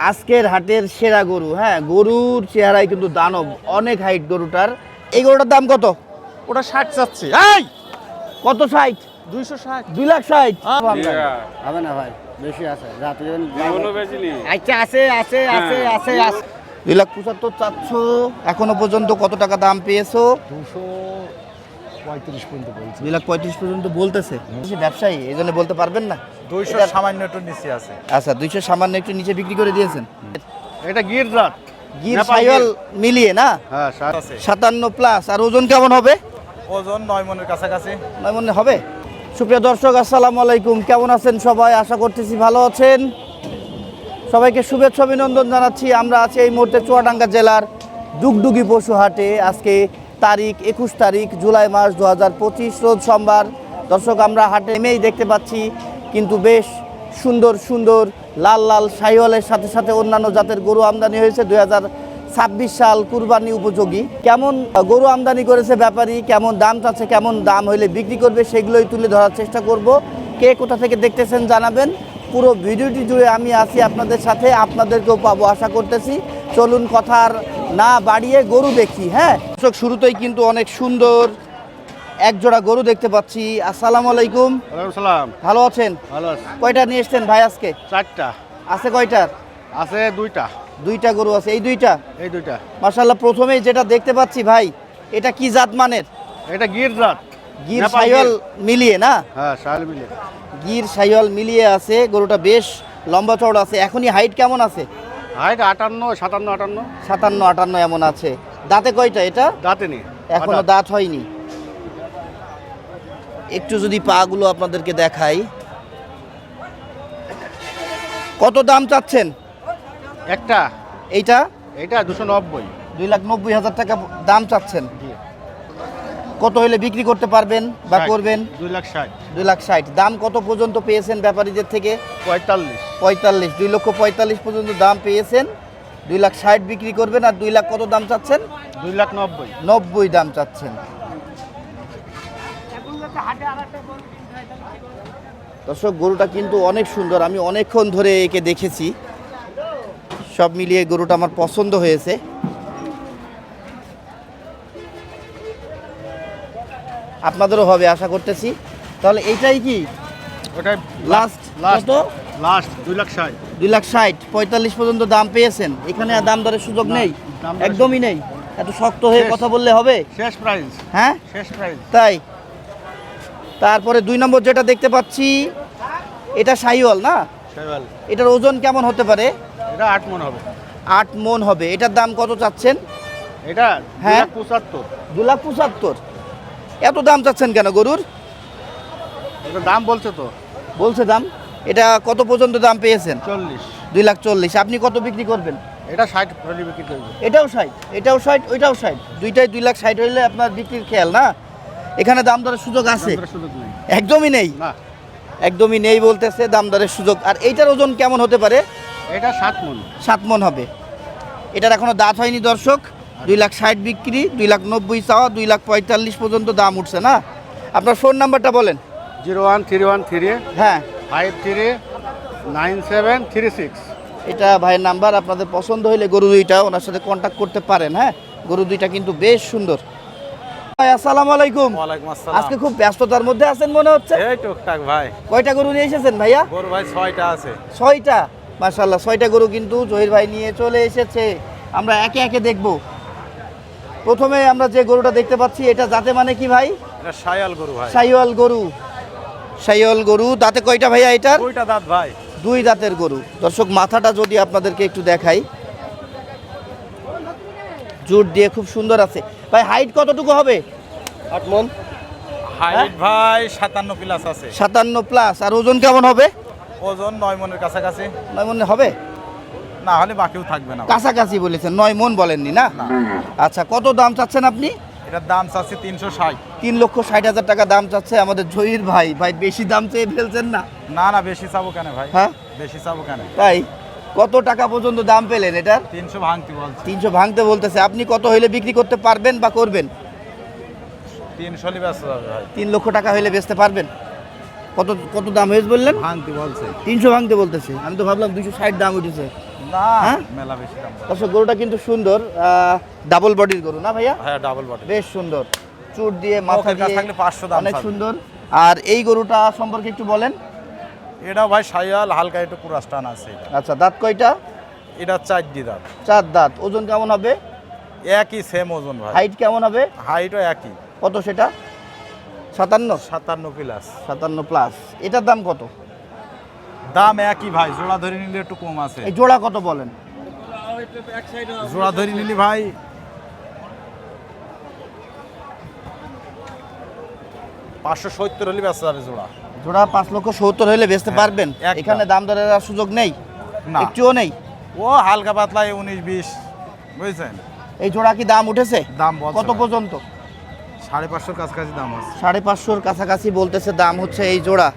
আজকের হাটের সেরা গরু হ্যাঁ গরুর চেহারায় কিন্তু দানব অনেক হাইট গরুটার। এই গরুটার দাম কত? ওটা ষাট চাচ্ছে। এই! কত ষাট? দুইশো ষাট। দুই লাখ ষাট। হবে না ভাই বেশি আছে। আচ্ছা আছে আছে আছে আছে আছে। দুই লাখ পঁচাত্তর চাচ্ছ। এখনও পর্যন্ত কত টাকা দাম পেয়েছ? দুশো পঁয়ত্রিশ পর্যন্ত বলছি। দুই লাখ পঁয়ত্রিশ পর্যন্ত বলতেছে। সে ব্যবসায়ী এই জন্য বলতে পারবেন না? দুইশো সামান্য একটু নিচে আছে। আচ্ছা দুইশো সামান্য একটু নিচে বিক্রি করে দিয়েছেন। এটা গির জাত গির সাইওয়াল মিলিয়ে না? হ্যাঁ সাতান্ন প্লাস আর ওজন কেমন হবে? ওজন নয় মনের কাছাকাছি। নয় মনে হবে? সুপ্রিয় দর্শক আসসালামু আলাইকুম। কেমন আছেন সবাই? আশা করতেছি ভালো আছেন। সবাইকে শুভেচ্ছা অভিনন্দন জানাচ্ছি। আমরা আছি এই মুহূর্তে চুয়াডাঙ্গা জেলার ডুগডুগি পশু হাটে আজকে তারিখ, একুশ তারিখ, জুলাই মাস দু হাজার পঁচিশ, রোজ সোমবার। দর্শক, আমরা হাটে নেমেই দেখতে পাচ্ছি, কিন্তু বেশ সুন্দর সুন্দর লাল লাল শাহিওয়ালের সাথে সাথে অন্যান্য জাতের গরু আমদানি হয়েছে। দুই ছাব্বিশ সাল কুরবানি উপযোগী। কেমন গরু আমদানি করেছে ব্যাপারী? কেমন দাম চাচ্ছে? কেমন দাম হইলে বিক্রি করবে? সেগুলোই তুলে ধরার চেষ্টা করব। কে কোথা থেকে দেখতেছেন জানাবেন। পুরো ভিডিওটি জুড়ে আমি আছি আপনাদের সাথে। আপনাদেরকেও পাবো আশা করতেছি। চলুন কথার না বাড়িয়ে গরু দেখি হ্যাঁ? দর্শক শুরুতেই কিন্তু অনেক সুন্দর এক জোড়া গরু দেখতে পাচ্ছি। আসসালামু আলাইকুম। সালাম। ভালো আছেন? ভালো কয়টা নিয়ে এসছেন ভাই আজকে? চারটা। আছে কয়টার? আছে দুইটা। দুইটা গরু আছে। এই দুইটা? এই দুইটা। মার্শাল্লাহ প্রথমেই যেটা দেখতে পাচ্ছি ভাই এটা কি জাত মানের? এটা গির জাত। গির সাইওয়াল মিলিয়ে না? হ্যাঁ শাল মিলে গির সাইওয়াল মিলিয়ে আছে গরুটা বেশ লম্বা চওড়া আছে। এখনই হাইট কেমন আছে? হাইট আটান্ন সাতান্ন আটান্ন। সাতান্ন আটান্ন এমন আছে। দাঁতে কয়টা এটা? দাঁতে নেই এখনও দাঁত হয়নি। একটু যদি পাগুলো আপনাদেরকে দেখাই। কত দাম চাচ্ছেন? একটা। এইটা? এইটা দুশো নব্বই। দুই লাখ নব্বই হাজার টাকা দাম চাচ্ছেন। কত হলে বিক্রি করতে পারবেন বা করবেন? দুই লাখ ষাট। দুই লাখ ষাট। দাম কত পর্যন্ত পেয়েছেন ব্যাপারীদের থেকে? পঁয়তাল্লিশ। পঁয়তাল্লিশ। দুই লক্ষ পঁয়তাল্লিশ পর্যন্ত দাম পেয়েছেন। দুই লাখ ষাট বিক্রি করবেন আর দুই লাখ কত দাম চাচ্ছেন? দুই লাখ নব্বই। নব্বই দাম চাচ্ছেন। দর্শক গরুটা কিন্তু অনেক সুন্দর। আমি অনেকক্ষণ ধরে একে দেখেছি। সব মিলিয়ে গরুটা আমার পছন্দ হয়েছে। আপনাদেরও হবে আশা করতেছি। তাহলে এইটাই কি? ওটাই লাস্ট লাস্ট লাস্ট দুই লাখ ষাট। দুই লাখ ষাট পঁয়তাল্লিশ পর্যন্ত দাম পেয়েছেন। এখানে আর দাম দরের সুযোগ নেই। দাম একদমই নেই। এত শক্ত হয়ে কথা বললে হবে? শেষ প্রাইস হ্যাঁ? শেষ প্রাইস তাই। তারপরে দুই নম্বর যেটা দেখতে পাচ্ছি এটা শাহিওয়াল না? এটার ওজন কেমন হতে পারে? এটা আট মন হবে। আট মন হবে। এটার দাম কত চাচ্ছেন? এটা হ্যাঁ। হ্যাঁ? পঁচাত্তর। দু লাখ পঁচাত্তর। এত দাম চাচ্ছেন কেন গরুর? দাম বলছে তো। বলছে দাম? এটা কত পর্যন্ত দাম পেয়েছেন? চল্লিশ। দুই লাখ চল্লিশ। আপনি কত বিক্রি করবেন? এটা ষাট হলে বিক্রি করবে। এটাও ষাট। এটাও ষাট ওইটাও ষাট। দুইটাই দুই লাখ ষাট হইলে আপনার বিক্রির খেয়াল না? এখানে দাম দরের সুযোগ আছে। সুযোগ নেই। একদমই নেই? একদমই নেই বলতেছে দাম দরের সুযোগ। আর এইটার ওজন কেমন হতে পারে? এটা সাত মন। সাত মন হবে। এটার এখনও দাঁত হয়নি দর্শক। দুই লাখ ষাট বিক্রি দুই লাখ নব্বই চাওয়া দুই লাখ পঁয়তাল্লিশ পর্যন্ত দাম উঠছে না? আপনার ফোন নাম্বারটা বলেন। Zero one three one three হ্যাঁ। Five three nine seven three six. এটা ভাইয়ের নাম্বার আপনাদের পছন্দ হইলে গরু দুইটা ওনার সাথে কন্ট্যাক্ট করতে পারেন হ্যাঁ? গরু দুইটা কিন্তু বেশ সুন্দর। ভাই আসসালামু আলাইকুম। ওয়ালাইকুম আজকে খুব ব্যস্ততার মধ্যে আছেন মনে হচ্ছে? এই টুকটাক ভাই। কয়টা গরু নিয়ে এসেছেন ভাইয়া? গরু ভাই ছয়টা আছে। ছয়টা? মাশাল্লাহ ছয়টা গরু কিন্তু জহির ভাই নিয়ে চলে এসেছে। আমরা একে একে দেখব। প্রথমে আমরা যে গরুটা দেখতে পাচ্ছি এটা জাতে মানে কি ভাই? এটা সায়াল গরু ভাই। সাইওয়াল গরু। সাইওয়াল গরু। দাঁতে কয়টা ভাইয়া এটার? দুইটা দাঁত ভাই। দুই দাঁতের গরু। দর্শক মাথাটা যদি আপনাদেরকে একটু দেখাই। জুট দিয়ে খুব সুন্দর আছে। ভাই হাইট কতটুকু হবে? আট মন। হাইট ভাই সাতান্ন প্লাস আছে। সাতান্ন প্লাস আর ওজন কেমন হবে? ওজন নয় মনের কাছাকাছি। নয় মনে হবে? না হলে বাকিও থাকবে না। কাছাকাছি বলেছেন নয় মন বলেননি না? আচ্ছা কত দাম চাচ্ছেন আপনি? এটার দাম চাচ্ছে তিনশো ষাট। তিন লক্ষ ষাট হাজার টাকা দাম চাচ্ছে আমাদের জহির ভাই। ভাই বেশি দাম চেয়ে ফেলছেন না? না না বেশি চাবো কেন ভাই? হ্যাঁ? বেশি চাবো কেন? তাই? কত টাকা পর্যন্ত দাম পেলেন এটার? তিনশো ভাঙতি বলছে। তিনশো ভাঙতে বলতেছে। আপনি কত হইলে বিক্রি করতে পারবেন বা করবেন? তিনশো হলে ব্যস্ত ভাই। তিন লক্ষ টাকা হইলে বেচতে পারবেন? কত কত দাম হয়েছে বললেন? ভাঙতি বলছে। তিনশো ভাঙতে বলতেছে। আমি তো ভাবলাম দুশো ষাট দাম উঠেছে। হ্যাঁ? মেলা বেশি দাম। দর্শক গরুটা কিন্তু সুন্দর। ডাবল বডির গরু না ভাইয়া? হ্যাঁ ডাবল বডি বেশ সুন্দর। চুট দিয়ে মাথা দিয়ে থাকলে 500 দাম অনেক সুন্দর। আর এই গরুটা সম্পর্কে একটু বলেন। এটা ভাই সাইয়াল হালকা একটু পুরাস টান আছে আচ্ছা দাঁত কয়টা? এটা চার দি দাম চার দাঁত। ওজন কেমন হবে? একই সেম ওজন ভাই। হাইট কেমন হবে? হাইটও একই। কত সেটা? সাতান্ন? সাতান্ন প্লাস সাতান্ন প্লাস এটার দাম কত? দাম একই ভাই জোড়া ধরে নিলে একটু কম আছে। এই জোড়া কত বলেন? জোড়া ধরে নিলি ভাই। পাঁচশো সত্তর হলে ব্যস্ত যাবে জোড়া। জোড়া পাঁচ লক্ষ সত্তর হলে বেচতে হ্যাঁ, পারবেন। এখানে দাম দরের আর সুযোগ নেই? না। একটুও নেই? ও হালকা পাতলা উনিশ বিশ বুঝছেন? এই জোড়া কি দাম উঠেছে? দাম কত পর্যন্ত? সাড়ে পাঁচশোর কাছাকাছি দাম আছে। সাড়ে পাঁচশোর কাছাকাছি বলতেছে দাম হচ্ছে এই জোড়া।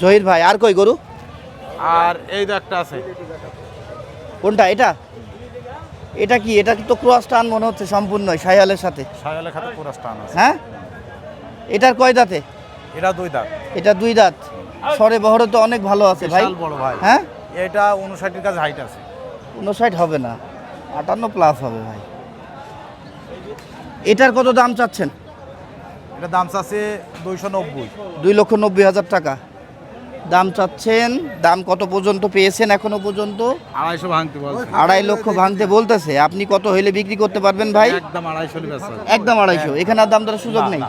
জহির ভাই আর কই গরু? আর এই একটা আছে। কোনটা? এটা? এটা কি? এটা কি তো ক্রস টান মনে হচ্ছে সম্পূর্ণ সায়ালের সাথে। সায়ালে খাতে পুরো টান আছে। হ্যাঁ? এটার কয় দাঁতে? এটা দুই দাঁত। এটা দুই দাঁত। সরে বহরে তো অনেক ভালো আছে ভাই। বড় ভাই। হ্যাঁ? এটা উনষাটের কাছে হাইট আছে। উনষাট হবে না। আটান্ন প্লাস হবে ভাই। এটার কত দাম চাচ্ছেন? এটা দাম চাচ্ছে দুইশো নব্বই। দুই লক্ষ নব্বই হাজার টাকা। দাম চাচ্ছেন দাম কত পর্যন্ত পেয়েছেন এখনও পর্যন্ত? আড়াইশো ভাঙতে আড়াই লক্ষ ভাঙতে বলতেছে। আপনি কত হইলে বিক্রি করতে পারবেন ভাই? একদম আড়াইশো একদম আড়াইশো। এখানে আর দাম দরের সুযোগ নেই।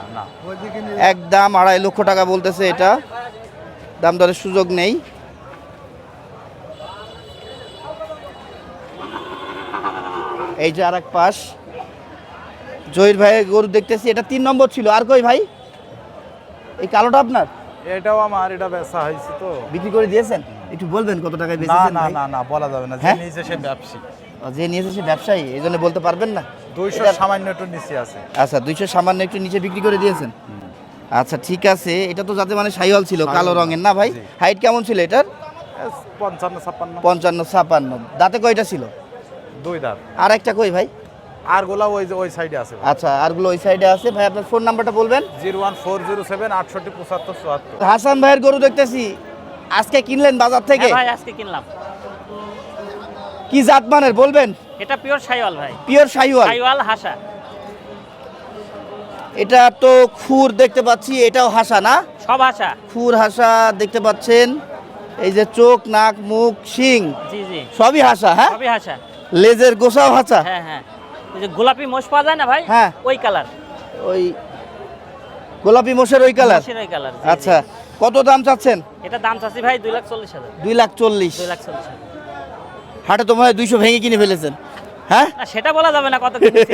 একদম আড়াই লক্ষ টাকা বলতেছে এটা। দাম দরের সুযোগ নেই। এই যে আর এক পাশ। জহির ভাইয়ের গরু দেখতেছি এটা তিন নম্বর ছিল। আর কই ভাই? এই কালোটা আপনার? এটাও আমার এটা ব্যবসা হয়েছে তো। বিক্রি করে দিয়েছেন? একটু বলবেন কত টাকায় বেচেছেন না না না বলা যাবে না। যে হ্যাঁ? সে ব্যবসী ও, যে নিয়েছে সে ব্যবসায়ী এই জন্য বলতে পারবেন না? দুইশো সামান্য একটু নিচে আছে। আচ্ছা দুইশো সামান্য একটু নিচে বিক্রি করে দিয়েছেন? আচ্ছা ঠিক আছে এটা তো যাতে মানে সাইওয়াল ছিল কালো রঙের না ভাই? হাইট কেমন ছিল এটার? পঞ্চান্ন ছাপ্পান্ন। পঞ্চান্ন ছাপান্ন দাঁতে কয়টা ছিল? দুই দাঁত। আর একটা কই ভাই? আর গোলা ওই যে ওই সাইডে আছে আচ্ছা আরগুলো ওই সাইডে আছে। ভাই আপনার ফোন নাম্বারটা বলবেন? Zero one four zero seven আটষট্টি পঁচাত্তর চুয়াত্তর। হাসান ভাইয়ের গরু দেখতেছি। আজকে কিনলেন বাজার থেকে? হ্যাঁ ভাই আজকে কিনলাম। কি জাত মানের বলবেন? এটা পিওর সাইওয়াল ভাই। পিওর সাইওয়াল? সাইওয়াল হাসা। এটা তো খুর দেখতে পাচ্ছি এটাও হাসা না? সব হাসা। খুর হাসা দেখতে পাচ্ছেন। এই যে চোখ নাক মুখ শিং। জি জি। সবই হাসা হ্যাঁ? সবই হাসা। লেজের গোসাও হাসা? হ্যাঁ হ্যাঁ। যে গোলাপি মোষ পাওয়া যায় না ভাই? হ্যাঁ। ওই কালার। ওই গোলাপি মোষের ওই কালার? ওই কালার আচ্ছা। কত দাম চাচ্ছেন? এটা দাম চাচ্ছি ভাই দুই লাখ চল্লিশ হাজার। দুই লাখ চল্লিশ। দুই লাখ চল্লিশ হাজার। হাটে তো দুইশো ভেঙে কিনে ফেলেছেন। হ্যাঁ? সেটা বলা যাবে না কত কিনেছি।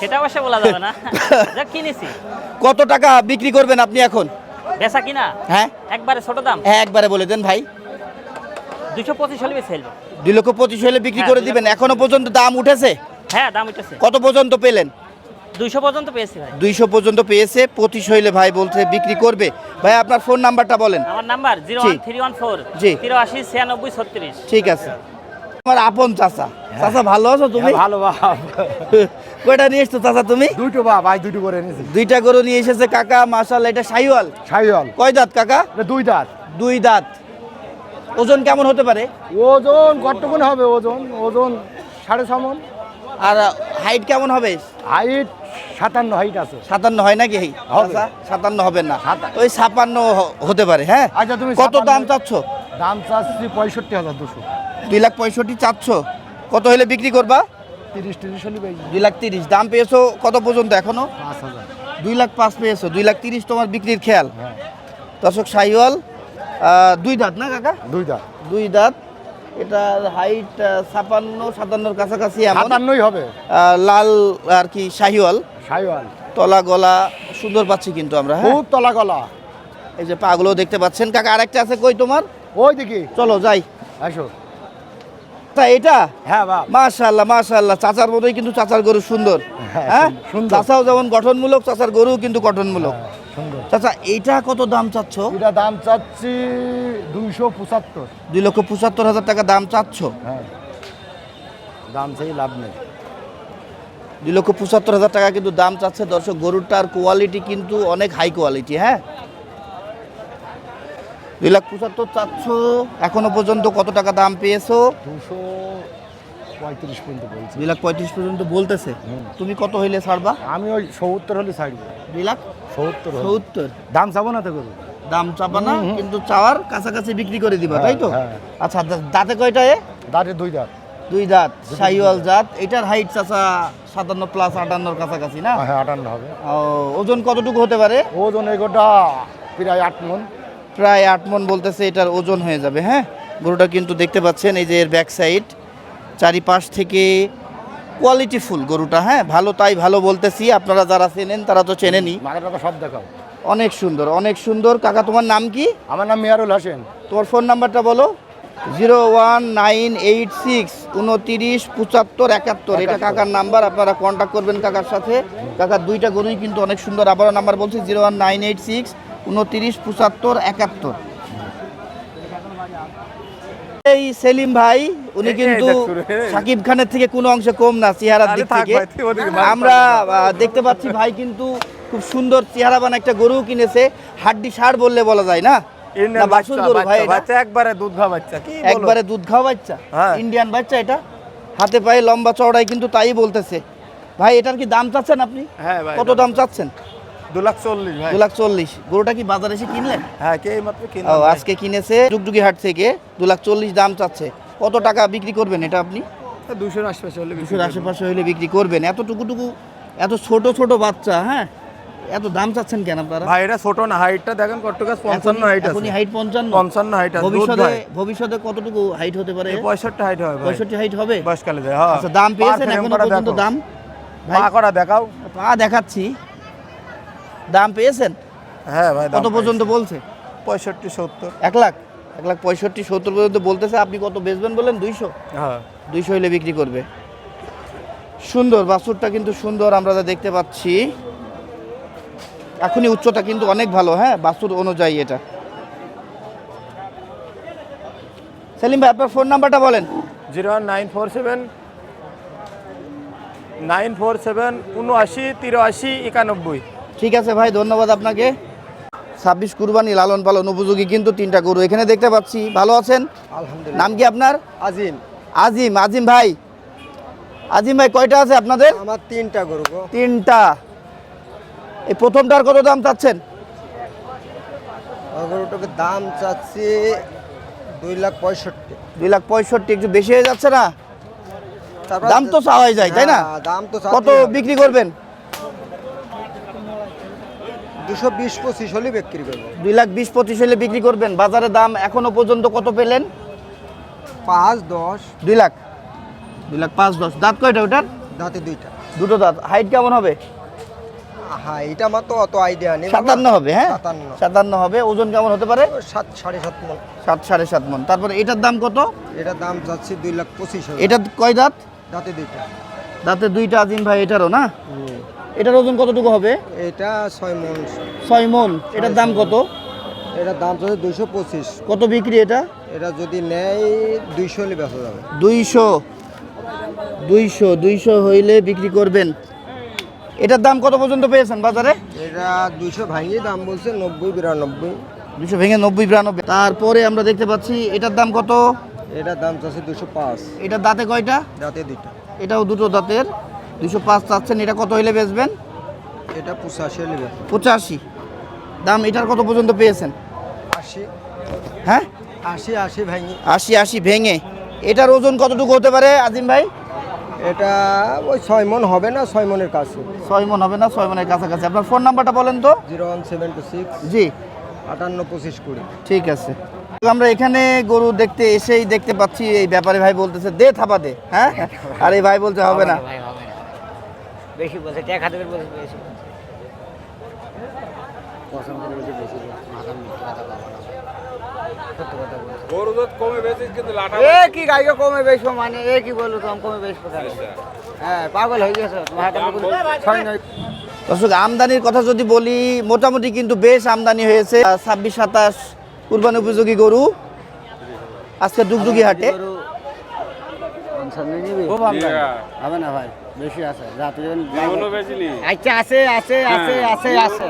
সেটা অবশ্য বলা যাবে না। যা কিনেছি। কত টাকা বিক্রি করবেন আপনি এখন? বেচা কিনা? হ্যাঁ। একবারে ছোট দাম। হ্যাঁ একবারে বলে দেন ভাই। দুইশো পঁচিশ হলে দুই লক্ষ পঁচিশ হলে বিক্রি হ্যাঁ, করে দিবেন। এখনও পর্যন্ত দাম উঠেছে? হ্যাঁ দাম উঠেছে কত পর্যন্ত পেলেন? দুইশো পর্যন্ত পেয়েছি ভাই। দুইশো পর্যন্ত পেয়েছে পঁচিশ হইলে ভাই বলছে বিক্রি করবে। ভাই আপনার ফোন নাম্বারটা বলেন। আমার number zero. One three one four জি। তিরাশি ছিয়ানব্বই ছত্রিশ ঠিক আছে। আমার আপন চাচা। চাচা ভালো আছো তুমি? হ্যাঁ, ভালো বাপ। কয়টা নিয়ে এসছো চাচা তুমি? দুটো বাপ ভাই দুটো করে এনেছি। দুইটা গরু নিয়ে এসেছে কাকা মাশাল এটা সাইওয়াল সাইওয়াল কয় দাঁত কাকা? দুই দাঁত। দুই দাঁত। ওজন কেমন হতে পারে? ওজন কতক্ষণ হবে? ওজন ওজন সাড়ে ছ মন আর হাইট কেমন হবে? হাইট সাতান্ন হাইট আছে। সাতান্ন হয় নাকি? হবে। সাতান্ন হবে না। ওই ছাপান্ন হতে পারে হ্যাঁ? আচ্ছা, তুমি কত দাম চাচ্ছ? দাম চাচ্ছি পঁয়ষট্টি হাজার দুশো। দুই লাখ পঁয়ষট্টি চাচ্ছ। কত হলে বিক্রি করবা? তিরিশ তিরিশ হলে দুই লাখ তিরিশ। দাম পেয়েছ কত পর্যন্ত এখনও? পাঁচ হাজার। দুই লাখ পাঁচ পেয়েছ। দুই লাখ তিরিশ তোমার বিক্রির খেয়াল। হ্যাঁ। দর্শক সাইওয়াল দুই দাঁত না কাকা? দুই দাঁত। দুই দাঁত। এটার হাইট ছাপান্ন সাতান্নর কাছাকাছি সাতান্নই হবে। লাল আর কি শাহিওয়াল। সাইওয়াল তলা গলা সুন্দর পাচ্ছি কিন্তু আমরা হ্যাঁ? খুব তলা গলা। এই যে পাগুলো দেখতে পাচ্ছেন। কাকা আরেকটা আছে কই তোমার? ওই দেখি চলো যাই। আসো। তা এটা? হ্যাঁ বাপ মাশাল্লাহ মাশাল্লাহ চাচার মতোই কিন্তু চাচার গরু সুন্দর হ্যাঁ, হ্যাঁ? চাচাও যেমন গঠনমূলক চাচার গরুও কিন্তু গঠনমূলক। হ্যাঁ, চাচা এইটা কত দাম চাচ্ছ? এটা দাম চাচ্ছি দুইশো পঁচাত্তর। দুই লক্ষ পঁচাত্তর হাজার টাকা দাম চাচ্ছ? হ্যাঁ। দাম চাই লাভ নেই। দুই লক্ষ পঁচাত্তর হাজার টাকা কিন্তু দাম চাচ্ছে। দর্শক গরুটার কোয়ালিটি কিন্তু অনেক হাই কোয়ালিটি হ্যাঁ? দুই লাখ পঁচাত্তর চাচ্ছ। এখনও পর্যন্ত কত টাকা দাম পেয়েছ? দুশো পঁয়ত্রিশ পর্যন্ত বলছি। দুই লাখ পঁয়ত্রিশ পর্যন্ত বলতেছে। তুমি কত হইলে ছাড়বা? আমি ওই সত্তর হলে ছাড়বো। দুই লাখ? সত্তর সত্তর? দাম চাবো না তো করব দাম চাপা না কিন্তু চাওয়ার কাছাকাছি বিক্রি করে দিবা তাই তো? হ্যাঁ, আচ্ছা দাঁতে কয়টা এ? দাঁড়ে দুই দাঁত। দুই দাঁত। সাইওয়াল জাত। এটার হাইট চাচা সাতান্ন প্লাস আটান্নর কাছাকাছি না? হ্যাঁ আটান্ন হবে। ও, ওজন কতটুকু হতে পারে? ওজন এগোটা প্রায় আট মন। প্রায় আট মন বলতেছে এটার ওজন হয়ে যাবে হ্যাঁ? গরুটা কিন্তু দেখতে পাচ্ছেন এই যে এর ব্যাক সাইড চারিপাশ থেকে কোয়ালিটি ফুল গরুটা হ্যাঁ? ভালো তাই ভালো বলতেছি আপনারা যারা চেনেন তারা তো চেনেনি সব দেখাও। অনেক সুন্দর অনেক সুন্দর। কাকা তোমার নাম কি? আমার নাম মিয়ারুল হাসেন। তোমার ফোন নাম্বারটা বলো। Zero one nine eight six উনতিরিশ পঁচাত্তর একাত্তর। এটা কাকার নাম্বার আপনারা কন্ট্যাক্ট করবেন কাকার সাথে। কাকার দুইটা গরুই কিন্তু অনেক সুন্দর। আবারও নাম্বার বলছি zero one nine eight six উনতিরিশ পঁচাত্তর একাত্তর। এই সেলিম ভাই উনি কিন্তু সাকিব খানের থেকে কোনো অংশে কম না চেহারার দিক থেকে আমরা দেখতে পাচ্ছি ভাই কিন্তু খুব সুন্দর চেহারাবান একটা গরু কিনেছে। হাড্ডি সার বললে বলা যায় না? না, বাছুর ভাই একবারে দুধ খাওয়া বাচ্চা একবারে দুধ খাওয়া বাচ্চা। ইন্ডিয়ান বাচ্চা এটা? হাতে পায়ে লম্বা চওড়াই কিন্তু তাই বলতেছে। ভাই এটার কি দাম চাচ্ছেন আপনি? হ্যাঁ কত দাম চাচ্ছেন? দু লাখ চল্লিশ ভাই। দু লাখ চল্লিশ। গরুটা কি বাজারে এসে কিনলেন? হ্যাঁ কে মাত্র কিনে আজকে কিনেছে ডুগডুগি হাট থেকে দু লাখ চল্লিশ দাম চাচ্ছে। কত টাকা বিক্রি করবেন এটা আপনি? দুশোর আশপাশে হলে দুশোর আশেপাশে হইলে বিক্রি করবেন। এতটুকুটুকু এত ছোট ছোট বাচ্চা হ্যাঁ? এত দাম চাচ্ছেন কেন আপনারা? ভাই এটা ছোট না হাইটটা দেখেন হাইট আছে। হাইট আছে ভবিষ্যতে ভবিষ্যতে কতটুকু হাইট হতে পারে? এই পঁয়ষট্টি হাইট হবে ভাই। পঁয়ষট্টি হাইট হবে? বয়সকালে যায় হ্যাঁ। আচ্ছা দাম পেয়েছেন পর্যন্ত দাম? পা করা দেখাও। পা দেখাচ্ছি। দাম পেয়েছেন? হ্যাঁ ভাই কত পর্যন্ত বলছে? পঁয়ষট্টি সত্তর। এক লাখ? এক লাখ পঁয়ষট্টি সত্তর পর্যন্ত বলতেছে আপনি কত বেচবেন বললেন? দুইশো? হ্যাঁ। দুইশো হইলে বিক্রি করবে। সুন্দর বাছুরটা কিন্তু সুন্দর আমরা যা দেখতে পাচ্ছি। এখনই উচ্চতা কিন্তু অনেক ভালো হ্যাঁ? বাছুর অনুযায়ী এটা। সেলিম ভাই আপনার ফোন নাম্বারটা বলেন। Zero one nine four seven nine four seven উনআশি তিরাশি একানব্বই। ঠিক আছে ভাই ধন্যবাদ আপনাকে। ছাব্বিশ কুরবানি লালন পালন উপযোগী কিন্তু তিনটা গরু। এখানে দেখতে পাচ্ছি ভালো আছেন? আলহামদুলিল্লাহ। নাম কি আপনার? আজিম। আজিম আজিম ভাই। আজিম ভাই কয়টা আছে আপনাদের? আমার তিনটা গরু তিনটা। এই প্রথমটার কত দাম চাচ্ছেন? গরুটাকে দাম চাচ্ছি দুই লাখ পঁয়ষট্টি। দুই লাখ পঁয়ষট্টি একটু বেশি হয়ে যাচ্ছে না? দাম তো চাওয়াই যায় তাই না? হ্যাঁ, দাম তো কত বিক্রি করবেন? দুশো বিশ পঁচিশ হলে বিক্রি করব। দুই লাখ বিশ পঁচিশ হলে বিক্রি করবেন। বাজারে দাম এখনও পর্যন্ত কত পেলেন? পাঁচ দশ। দুই লাখ। দুই লাখ পাঁচ দশ। দাঁত কয়টা ওটার? দাঁতে দুইটা। দুটো দাঁত। হাইট কেমন হবে? হ্যাঁ এটা আমার তো অত আইডিয়া নেই। সাতান্ন হবে হ্যাঁ? সাতান্ন। সাতান্ন হবে। ওজন কেমন হতে পারে? সাত সাড়ে সাত মন। সাত সাড়ে সাত মন। তারপরে এটার দাম কত? এটার দাম চাচ্ছি দুই লাখ পঁচিশ এটা কয় দাঁত? দাঁতে দুইটা। দাঁতে দুইটা আজিম ভাই এটারও না? এটার ওজন কতটুকু হবে? এটা ছয় মন। ছয় মন। এটার দাম কত? এটার দাম চাচ্ছে দুইশো পঁচিশ। কত বিক্রি এটা? এটা যদি নেয় দুইশো হলে বেচা যাবে। দুইশো। দুইশো। দুইশো হইলে বিক্রি করবেন। এটার দাম কত পর্যন্ত পেয়েছেন বাজারে? এটা দুইশো ভাঙিয়ে দাম বলছে নব্বই বিরানব্বই। দুশো ভেঙে নব্বই বিরানব্বই। তারপরে আমরা দেখতে পাচ্ছি এটার দাম কত? এটার দাম চাচ্ছে দুশো পাঁচ। এটার দাঁতে কয়টা? দাঁতে দুটো এটাও দুটো দাঁতের। দুশো পাঁচ চাচ্ছেন এটা কত হলে বেচবেন? এটা পঁচাশি হলে পঁচাশি। দাম এটার কত পর্যন্ত পেয়েছেন? আশি। হ্যাঁ? আশি আশি ভেঙে। আশি আশি ভেঙে। এটার ওজন কতটুকু হতে পারে আজিম ভাই? এটা ওই ছয় মন হবে না ছয় মনের কাছে। ছয় মন হবে না ছয় মনের কাছাকাছি। আপনার ফোন নাম্বারটা বলেন তো। Zero one seven two six. জি। আটান্ন পঁচিশ কুড়ি। ঠিক আছে। আমরা এখানে গরু দেখতে এসেই দেখতে পাচ্ছি এই ব্যাপারে ভাই বলতেছে দে থাপা দে হ্যাঁ? আর এই ভাই বলতে হবে না ভাই হবে না। বেশি বলছে টাকা দেবেন বলছে বেশি পছন্দ করে বলছে বেশি মাথা মিথ্যে কথা বলব না সত্য কথা বলছে এ কি গাইকে কমে বেশি মানে এ কি বলল তো কমে বেশি হ্যাঁ পাগল হয়ে গেছে তোমার হাতে ছয় নয় দর্শক আমদানির কথা যদি বলি মোটামুটি কিন্তু বেশ আমদানি হয়েছে ছাব্বিশ সাতাশ কুরবানি উপযোগী গরু আজকে ডুগডুগি হাটে হবে না ভাই বেশি আছে রাতে আচ্ছা আছে আছে আছে আছে আছে।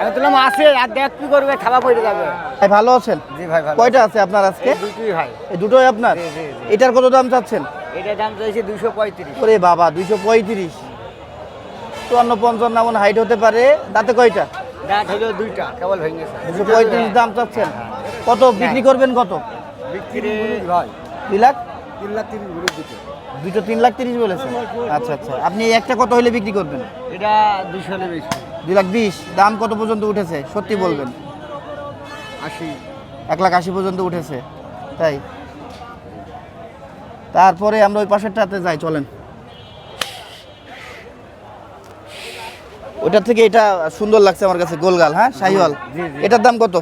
আমি তুলাম আছে আর দেখ কি করবে খাওয়া পড়ে যাবে। ভাই ভালো আছেন? জি ভাই ভালো কয়টা আছে। আপনার আজকে? দুটোই ভাই। এই দুটোই আপনার? জি, জি, জি। এটার কত দাম চাচ্ছেন? এটা দাম চাইছে দুশো পঁয়ত্রিশ। ওরে বাবা দুইশো পঁয়ত্রিশ। চুয়ান্ন পঞ্চান্ন এমন হাইট হতে পারে। তাতে কয়টা? দাঁত হলো দুইটা কেবল ভেঙেছে। দুশো পঁয়ত্রিশ দাম চাচ্ছেন। কত বিক্রি করবেন কত? বিক্রি ভাই। দুই লাখ? তিন লাখ তিরিশ ঘুরে দিতে দুটো তিন লাখ তিরিশ বলেছেন আচ্ছা আচ্ছা। আপনি একটা কত হলে বিক্রি করবেন? এটা দুশো হলে বেশি। দুই লাখ বিশ? দাম কত পর্যন্ত উঠেছে? সত্যি বলবেন। আশি। এক লাখ আশি পর্যন্ত উঠেছে। তাই? তারপরে আমরা ওই পাশেরটাতে যাই চলেন। ওটা থেকে এটা সুন্দর লাগছে আমার কাছে গোলগাল হ্যাঁ? শাহিওয়াল। এটার দাম কত?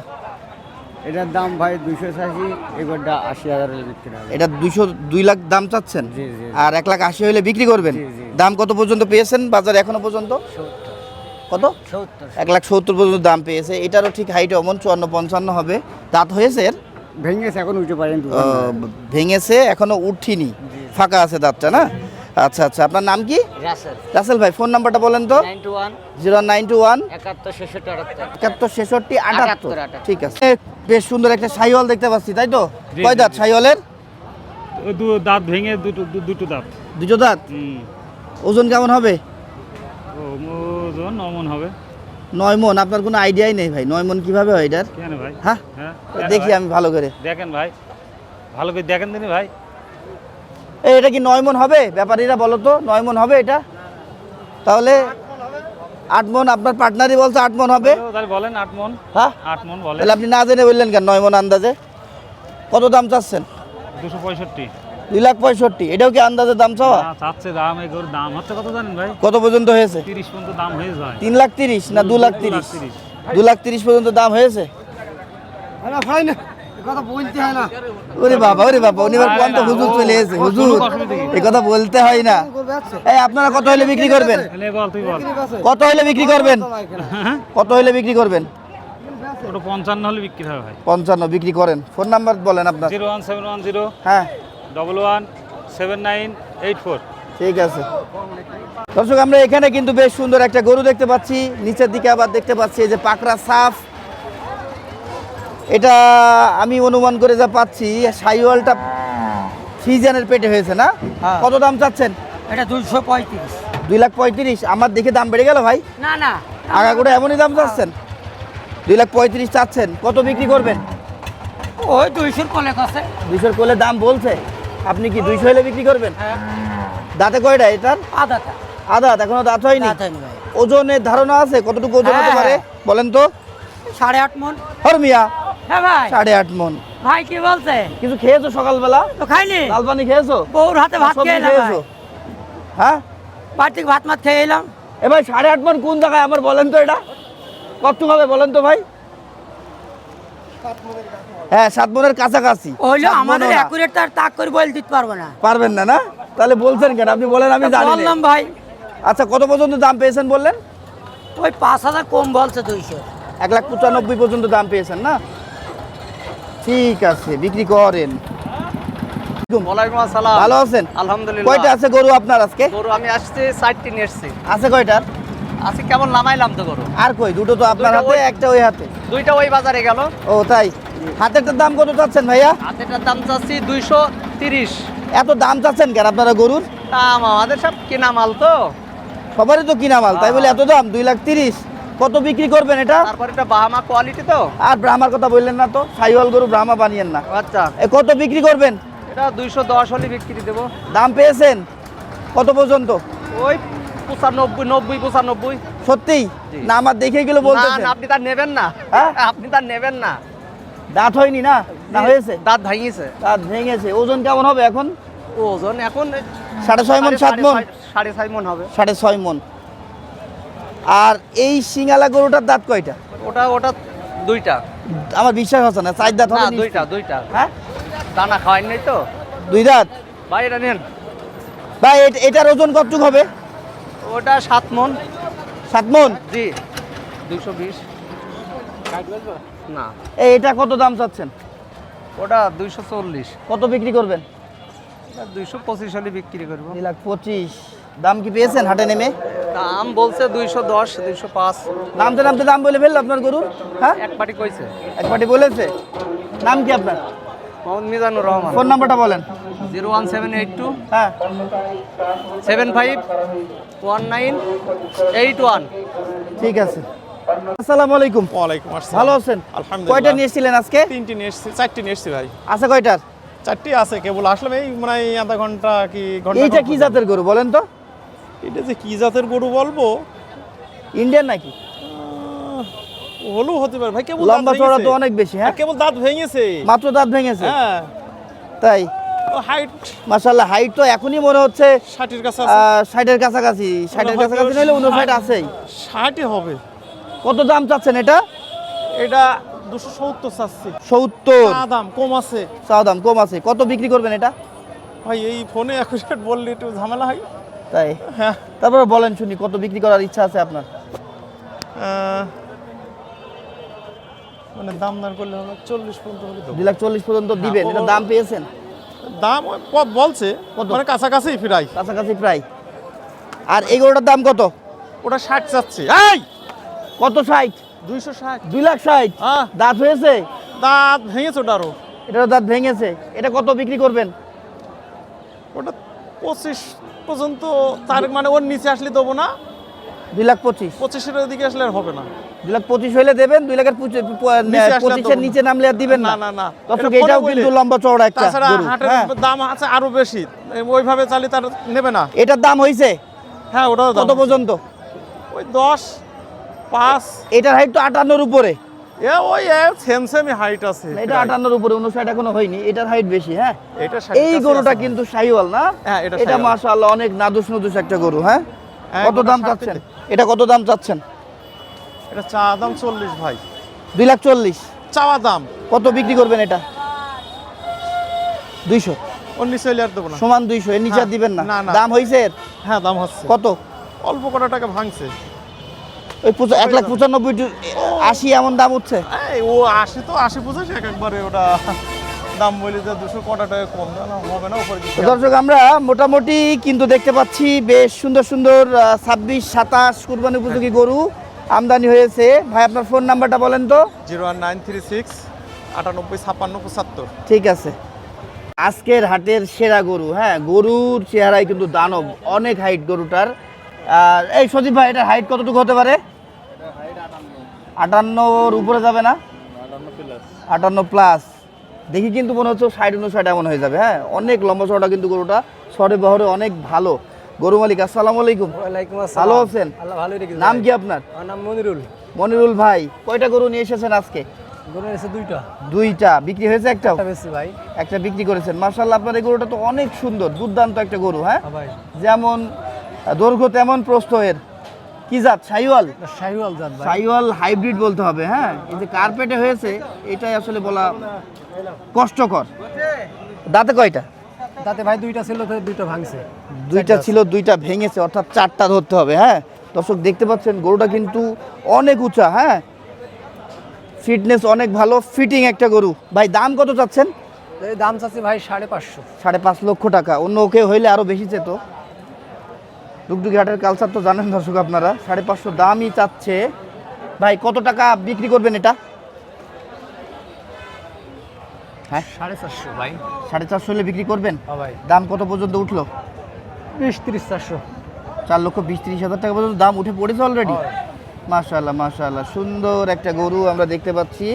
এটার দাম ভাই দুশো চাষি এবারটা আশি হাজার হলে বিক্রি হবে। এটা দুইশো দুই লাখ দাম চাচ্ছেন? জি, জি। আর এক লাখ আশি হলে বিক্রি করবেন? জি, জি। দাম কত পর্যন্ত পেয়েছেন বাজারে এখনও পর্যন্ত? কত? সত্তর। এক লাখ সত্তর পর্যন্ত দাম পেয়েছে। এটারও ঠিক হাইট অমন চুয়ান্ন পঞ্চান্ন হবে। দাঁত হয়েছে এর? ভেঙেছে এখন উঠে পারেন ভেঙেছে এখনও উঠিনি। ফাঁকা আছে দাঁতটা না? আচ্ছা আচ্ছা। আপনার নাম কি? রাসেল। রাসেল ভাই ফোন নাম্বারটা বলেন তো। Nine two one. Zero nine two one. একাত্তর ছেষট্টি আটাত্তর। একাত্তর ছেষট্টি আটাত্তর। আটাত্তর, আটাত্তর। ঠিক আছে। বেশ সুন্দর একটা সাইওয়াল দেখতে পাচ্ছি তাই তো? কয় দাঁত সাইওয়ালের? দু দাঁত ভেঙে দুটো দুটো দাঁত। দুটো দাঁত? ওজন কেমন হবে? ও ওজন অমন হবে। নয় মন আপনার কোনো আইডিয়াই নেই ভাই। নয় মন কীভাবে হয় এটার? কেন ভাই? হ্যাঁ? হ্যাঁ দেখি আমি ভালো করে। দেখেন ভাই ভালো করে দেখেন দিনি ভাই। এই এটা কি নয় মন হবে? ব্যাপারীরা বলো তো নয় মন হবে এটা? তাহলে আট মন আপনার পার্টনারই বলছে আট মন হবে। তাহলে বলেন আট মন। হ্যাঁ? আট মন বলেন। তাহলে আপনি না জেনে বললেন কেন নয় মন আন্দাজে? কত দাম চাচ্ছেন? দুশো পঁয়ষট্টি। দুই লাখ পঁয়ষট্টি। এটাও কি আন্দাজে দাম চাওয়া? চাচ্ছে দাম এই গরুর দাম হচ্ছে কত জানেন ভাই? কত পর্যন্ত হয়েছে? তিরিশ পর্যন্ত দাম হয়ে যায় তিন লাখ তিরিশ না দু লাখ তিরিশ? দু লাখ তিরিশ পর্যন্ত দাম হয়েছে? হয় না ওরে বাবা ওরে বাবা উনি এবার হুজুর চলে এসেছে হুজুর। এই কথা বলতে হয় না। এই আপনারা কত হলে বিক্রি করবেন? তাহলে বল তুই বল। কত হলে বিক্রি করবেন? কত হলে বিক্রি করবেন? পঞ্চান্ন হলে বিক্রি হবে ভাই। পঞ্চান্ন বিক্রি করেন। ফোন নাম্বার বলেন আপনার। Zero one seven one zero হ্যাঁ। Double one seven nine eight four. ঠিক আছে। দর্শক আমরা এখানে কিন্তু বেশ সুন্দর একটা গরু দেখতে পাচ্ছি। নিচের দিকে আবার দেখতে পাচ্ছি এই যে পাকড়া সাফ। এটা আমি অনুমান করে যা পাচ্ছি সাইওয়ালটা ফিজিয়ানের পেটে হয়েছে না? হ্যাঁ। কত দাম চাচ্ছেন? এটা দুশো পঁয়ত্রিশ। দুই লাখ পঁয়ত্রিশ। আমার দেখে দাম বেড়ে গেল ভাই? না না। আগা করে এমনই দাম চাচ্ছেন? দুই লাখ পঁয়ত্রিশ চাচ্ছেন। কত বিক্রি করবেন? ওই দুইশোর কলে কাছে দুইশোর কোলে দাম বলছে। আপনি কি দুইশো হলে বিক্রি করবেন? হ্যাঁ। দাঁতে কয়টা এটার? আদাটা আদা এখনও দাঁত হয়নি? ওজনের ধারণা আছে? কতটুকু ওজন হতে হ্যাঁ, পারে? হ্যাঁ। বলেন তো। সাড়ে আট মন। হর মিয়া হ্যাঁ ভাই। সাড়ে আট মন। ভাই কি বলছে? কিছু খেয়েছো সকালবেলা? তো খাইনি। লাল পানি খেয়েছো? বউর হাতে ভাত খেয়ে খেয়েছো? হ্যাঁ? বাড়ি ভাত মাত খেয়ে এলাম। এ ভাই সাড়ে আট মন কোন জায়গায়? আমার বলেন তো এটা। কতটুকু হবে বলেন তো ভাই? হ্যাঁ সাত মনের কাছাকাছি। আমাদের মনও না। অ্যাকুরেট তার তাক করে বলে দিতে পারব না। পারবেন না না? তাহলে বলছেন কেন? আপনি বলেন আমি জানি। বললাম ভাই। আচ্ছা কত পর্যন্ত দাম পেয়েছেন বললেন? ওই পাঁচ হাজার কম বলছে দুইশো। এক লাখ পঁচানব্বই পর্যন্ত দাম পেয়েছেন না? ঠিক আছে বিক্রি করেন। ওয়ালাইকুম আসসালাম ভালো আছেন? আলহামদুলিল্লাহ। কয়টা আছে গরু আপনার আজকে? গরু আমি আসছি চারটি নিয়ে এসছি। আছে কয়টার আজকে কেমন নামাইলাম তো গরু? আর কই দুটো তো আপনার হাতে একটা ওই হাতে। দুইটা ওই বাজারে গেল। ও তাই। হাতেরটার দাম কত চাচ্ছেন ভাইয়া? হাতেটার দাম চাচ্ছি দুইশো তিরিশ। এত দাম চাচ্ছেন কেন আপনারা গরুর? দাম আমাদের সব কিনা মাল তো। সবারই তো কিনা মাল তাই বলে এত দাম দুই লাখ তিরিশ। কত বিক্রি করবেন এটা? তারপর এটা বাহামা কোয়ালিটি তো। আর ব্রাহ্মার কথা বললেন না তো সাইওয়াল গরু ব্রাহ্মা বানিয়েন না। আচ্ছা। এ কত বিক্রি করবেন? এটা দুইশো দশ হলে বিক্রি দেবো। দাম পেয়েছেন? কত পর্যন্ত? ওই পঁচানব্বই নব্বই পঁচানব্বই। সত্যিই না আমার দেখে গেলে না না, আপনি তার নেবেন না। হ্যাঁ? আপনি তার নেবেন না। দাঁত হয়নি না? না হয়েছে? দাঁত ভাঙিয়েছে দাঁত ভেঙেছে। ওজন কেমন হবে এখন? ওজন এখন সাড়ে ছয় মন সাত মন? সাড়ে ছয় মন হবে। সাড়ে ছয় মন। আর এই সিঙ্গালা গরুটার দাঁত কয়টা? ওটা ওটা দুইটা। আমার বিশ্বাস হচ্ছে না চার দাঁত না হবে দুইটা দুইটা। হ্যাঁ? দানা খাওয়াই নাই তো। দুই দাঁত? ভাই এটা নেন। ভাই এটার ওজন কতটুক হবে? ওটা সাত মন। সাত মন? জি। দুশো বিশ। না। এটা কত দাম চাচ্ছেন? ওটা দুইশো চল্লিশ। কত বিক্রি করবেন? দুইশো পঁচিশ হলে বিক্রি করব। লাখ পঁচিশ। দাম কি পেয়েছেন হাটে নেমে? দাম বলছে দুইশো দশ দুইশো পাঁচ। নামতে নামতে দাম বলে ফেলল আপনার গরুর হ্যাঁ? এক পাটি কইছে। এক পার্টি বলেছে। নাম কি আপনার? মোহাম্মদ মিজানুর রহমান। ফোন নাম্বারটা বলেন। Zero one seven eight two হ্যাঁ। Seven five one nine eight one. ঠিক আছে। আসসালামু আলাইকুম। ওয়ালাইকুম আসসালাম। ভালো আছেন? আলহামদুলিল্লাহ। কয়টা নিয়ে এসেছিলেন আজকে? তিনটি নিয়ে এসছি চারটি নিয়ে এসছি ভাই। আছে কয়টার? চারটি আছে কেবল আসলাম এই মানে এই আধা ঘণ্টা কি ঘণ্টা এইটা কি জাতের গরু বলেন তো? এটা যে কি জাতের গরু বলব? ইন্ডিয়ান নাকি? হলেও হতে পারে। ভাই কেবল লম্বা চড়া তো অনেক বেশি হ্যাঁ? কেবল দাঁত ভেঙেছে। মাত্র দাঁত ভেঙেছে? হ্যাঁ। তাই? হাইট মাশাল্লাহ হাইট তো এখনই মনে হচ্ছে ষাটের কাছে আছে। আহ, ষাটের কাছাকাছি ষাটের হয়তো কাছাকাছি নইলে উনষাট আছেই। ষাটই হবে। কত দাম চাচ্ছেন এটা? এটা দুশো সত্তর চাচ্ছি। সত্তর? চা দাম কম আছে। চাও দাম কম আছে। কত বিক্রি করবেন এটা? ভাই এই ফোনে একশো বললে একটু ঝামেলা হয়। তাই? হ্যাঁ। তারপরে বলেন শুনি কত বিক্রি করার ইচ্ছা আছে আপনার? মানে দাম দাম করলে হবে চল্লিশ পর্যন্ত হলে। দুই লাখ চল্লিশ পর্যন্ত দিবেন এটা দাম পেয়েছেন? দাম বলছে? মানে কাছাকাছি ফিরাই কাছাকাছি প্রায়। আর এগুলোটার দাম কত? ওটা ষাট চাচ্ছে। এই! কত ষাট? দুইশো ষাট। দুই লাখ ষাট? হ্যাঁ। দাঁত হয়েছে? দাঁত ভেঙেছে ওটা আরও। এটার দাঁত ভেঙেছে। এটা কত বিক্রি করবেন? ওটা পঁচিশ পর্যন্ত তার মানে ওর নিচে আসলে দেবো না। দুই লাখ পঁচিশ। পঁচিশের দিকে আসলে আর হবে না। দুই লাখ পঁচিশ হইলে দেবেন দুই লাখের পঁচিশের নিচে নামলে আর দিবেন না। না না না। এটাও কিন্তু লম্বা চওড়া একটা তাছাড়া হাটের হ্যাঁ। দাম আছে আরও বেশি। ওইভাবে চালি তার নেবে না। এটার দাম হয়েছে হ্যাঁ ওটাও দাম কত পর্যন্ত? ওই দশ পাঁচ। এটার হাইট তো আটান্নর উপরে। এ ওই সেম সেম হাইট আছে এটা আটান্নর উপরে উনষাট এখনও হয়নি। এটার হাইট বেশি হ্যাঁ? এটা এই গরুটা কিন্তু শাহিওয়াল না? হ্যাঁ, এটা এটা মাশাআল্লাহ অনেক নাদুস নুদুস একটা গরু হ্যাঁ? হ্যাঁ, কত দাম চাচ্ছেন? এটা কত দাম চাচ্ছেন? এটা চা দাম চল্লিশ ভাই। দুই লাখ চল্লিশ। চাওয়া দাম। কত বিক্রি করবেন এটা? দুইশো। ওর নিচে আর দেবো না। সমান এর নিচে হ্যাঁ, দিবেন না। দাম হয়েছে হ্যাঁ দাম হচ্ছে। কত? অল্প কটা টাকা ভাঙছে। ওই এক লাখ পঁচানব্বই আশি এমন দাম উঠছে? ও আশি তো আশি পঁচাশি এক একবারে ওটা দাম বলি যে দুশো কটা টাকা কম না হবে না উপরে দর্শক আমরা মোটামুটি কিন্তু দেখতে পাচ্ছি বেশ সুন্দর সুন্দর ছাব্বিশ সাতাশ কুরবানি উপযোগী গরু আমদানি হয়েছে। ভাই আপনার ফোন নাম্বারটা বলেন তো। Zero one nine three six আটানব্বই ছাপ্পান্ন পঁচাত্তর। ঠিক আছে। আজকের হাটের সেরা গরু হ্যাঁ গরুর চেহারায় কিন্তু দানব অনেক হাইট গরুটার। আর এই সজীব ভাই এটার হাইট কতটুকু হতে পারে? আটান্নর উপরে যাবে না? আটান্ন প্লাস দেখি কিন্তু মনে হচ্ছে ষাট উনষাট এমন হয়ে যাবে হ্যাঁ? অনেক লম্বা চড়া কিন্তু গরুটা সরে বহরে অনেক ভালো। গরু মালিক আসসালামু আলাইকুম। ভালো আছেন? নাম কি আপনার? নাম মনিরুল। মনিরুল ভাই কয়টা গরু নিয়ে এসেছেন আজকে? গরু এসে দুইটা। দুইটা। বিক্রি হয়েছে একটাও বেশি ভাই। একটা বিক্রি করেছেন। মার্শাল্লাহ আপনার এই গরুটা তো অনেক সুন্দর দুর্দান্ত একটা গরু হ্যাঁ? যেমন দৈর্ঘ্য তেমন প্রস্থ এর। কি জাত? সাইওয়াল শাহিওয়াল জাত ভাই। সাইওয়াল হাইব্রিড বলতে হবে হ্যাঁ? এই যে কার্পেটে হয়েছে এটাই আসলে বলা কষ্টকর। দাঁতে কয়টা? তাতে ভাই দুইটা ছিল তো দুইটা ভাঙছে। দুইটা ছিল দুইটা ভেঙেছে অর্থাৎ চারটা ধরতে হবে হ্যাঁ? দর্শক দেখতে পাচ্ছেন গরুটা কিন্তু অনেক উঁচা হ্যাঁ? ফিটনেস অনেক ভালো ফিটিং একটা গরু। ভাই দাম কত চাচ্ছেন? দাম চাচ্ছি ভাই সাড়ে পাঁচশো। সাড়ে পাঁচ লক্ষ টাকা। অন্য ওকে হইলে আরও বেশি চেত। ডুগডুগি হাটের কালচার তো জানেন দর্শক আপনারা। সাড়ে পাঁচশো দামই চাচ্ছে। ভাই কত টাকা বিক্রি করবেন এটা? হ্যাঁ? সাড়ে চারশো ভাই। সাড়ে চারশো হলে বিক্রি করবেন? হ্যাঁ ভাই। দাম কত পর্যন্ত উঠল? বিশ তিরিশ চারশো। চার লক্ষ বিশ তিরিশ হাজার টাকা পর্যন্ত দাম উঠে পড়েছে অলরেডি মাশাল্লাহ মাশাল্লাহ সুন্দর একটা গরু আমরা দেখতে পাচ্ছি।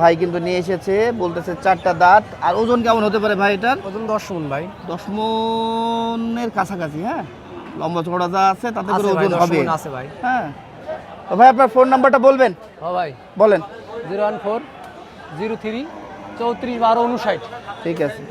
ভাই কিন্তু নিয়ে এসেছে বলতেছে চারটা দাঁত। আর ওজন কেমন হতে পারে ভাই এটার? ওজন দশ মন ভাই। দশ মনের কাছাকাছি হ্যাঁ? লম্বা চড়া যা আছে তাতে করে ভাই ওজন হবে। আছে ভাই। হ্যাঁ। তো ভাই আপনার ফোন নাম্বারটা বলবেন? হ্যাঁ ভাই। বলেন। Zero one four zero three চৌত্রিশ বারো উনষাট ঠিক আছে।